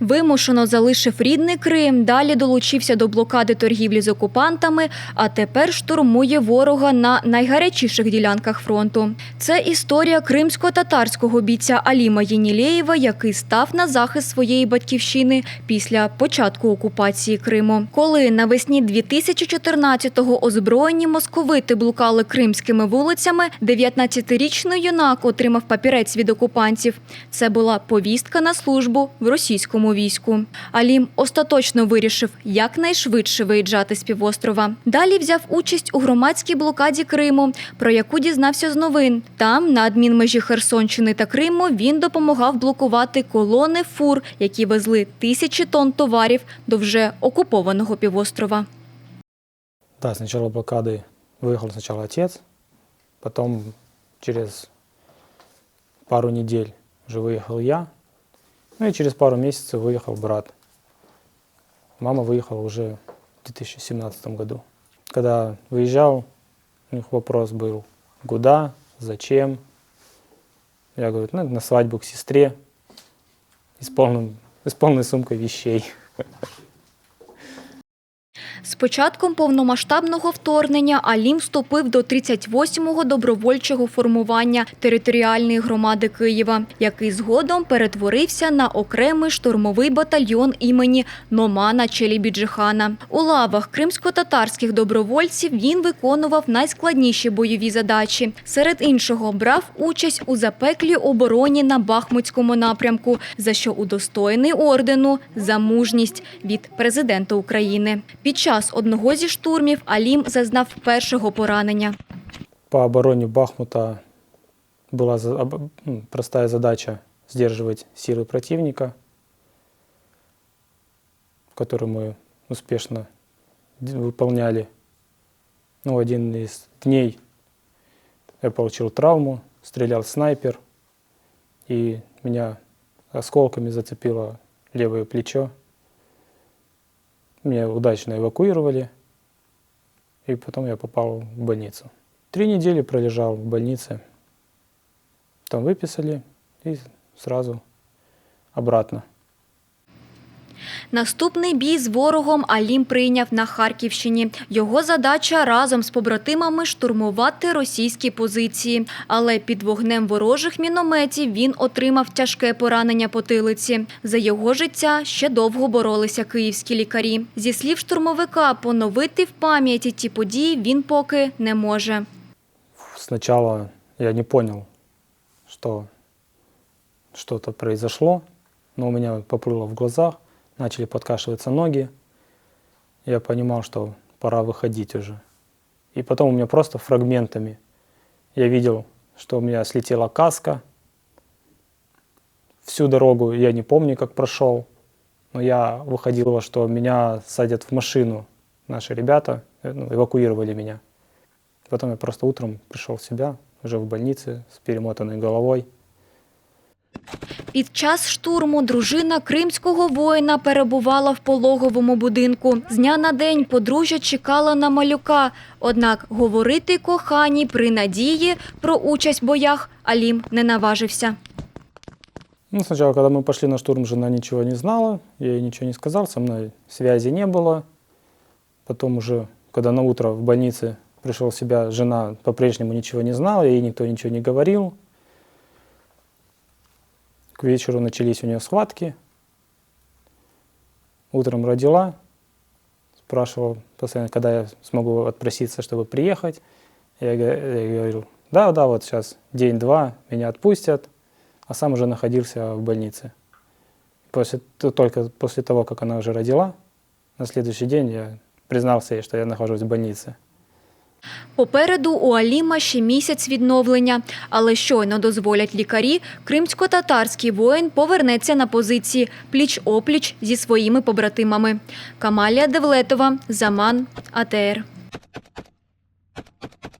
Вимушено залишив рідний Крим, далі долучився до блокади торгівлі з окупантами, а тепер штурмує ворога на найгарячіших ділянках фронту. Це історія кримсько-татарського бійця Аліма Єнілєєва, який став на захист своєї батьківщини після початку окупації Криму. Коли навесні 2014-го озброєні московити блукали кримськими вулицями, 19-річний юнак отримав папірець від окупантів. Це була повістка на службу в російському війську. Алім остаточно вирішив якнайшвидше виїжджати з півострова. Далі взяв участь у громадській блокаді Криму, про яку дізнався з новин. Там, на адмінмежі Херсонщини та Криму, він допомагав блокувати колони фур, які везли тисячі тонн товарів до вже окупованого півострова. Да, с начала блокады выехал сначала отец, потом через пару недель уже выехал я, ну и через пару месяцев выехал брат. Мама выехала уже в 2017 году. Когда выезжал, у них вопрос был, куда, зачем. Я говорю, ну, на свадьбу к сестре и с, полным, и с полной сумкой вещей. З початком повномасштабного вторгнення Алім вступив до 38-го добровольчого формування територіальної громади Києва, який згодом перетворився на окремий штурмовий батальйон імені Номана Челібіджихана. У лавах кримсько-татарських добровольців він виконував найскладніші бойові задачі. Серед іншого брав участь у запеклій обороні на Бахмутському напрямку, за що удостоєний ордену за мужність від президента України. Під час одного зі штурмів Алім зазнав першого поранення. По обороне Бахмута была за- об- ну, простая задача сдерживать силы противника, которую мы успешно д- выполняли. Ну, один из дней я получил травму, стрелял снайпер, и меня осколками зацепило левое плечо. Меня удачно эвакуировали, и потом я попал в больницу. Три недели пролежал в больнице. Там выписали и сразу обратно. Наступний бій з ворогом Алім прийняв на Харківщині. Його задача разом з побратимами штурмувати російські позиції. Але під вогнем ворожих мінометів він отримав тяжке поранення потилиці. За його життя ще довго боролися київські лікарі. Зі слів штурмовика, поновити в пам'яті ті події він поки не може. Сначала я не понял, что что-то но у меня поплыло в глазах, начали подкашиваться ноги. Я понимал, что пора выходить уже. И потом у меня просто фрагментами я видел, что у меня слетела каска. Всю дорогу я не помню, как прошел, но я выходил, что меня садят в машину наши ребята, э, ну, эвакуировали меня. Потом я просто утром пришел в себя, уже в больнице, с перемотанной головой. Під час штурму дружина кримського воїна перебувала в пологовому будинку. З дня на день подружжя чекала на малюка. Однак говорити коханій при надії про участь в боях Алім не наважився. Ну, сначала, когда мы пошли на штурм, жена ничего не знала, я ей ничего не сказал, со мной связи не было. Потом уже, когда на утро в больнице пришел в себя, жена по-прежнему ничего не знала, ей никто ничего не говорил. К вечеру начались у нее схватки. Утром родила, спрашивал постоянно, когда я смогу отпроситься, чтобы приехать. Я, я говорил, да, да, вот сейчас день-два, меня отпустят, а сам уже находился в больнице. После, только после того, как она уже родила, на следующий день я признался ей, что я нахожусь в больнице. Попереду у Аліма ще місяць відновлення, але щойно дозволять лікарі, кримсько-татарський воїн повернеться на позиції пліч опліч зі своїми побратимами. Камалія Девлетова, Заман, АТР.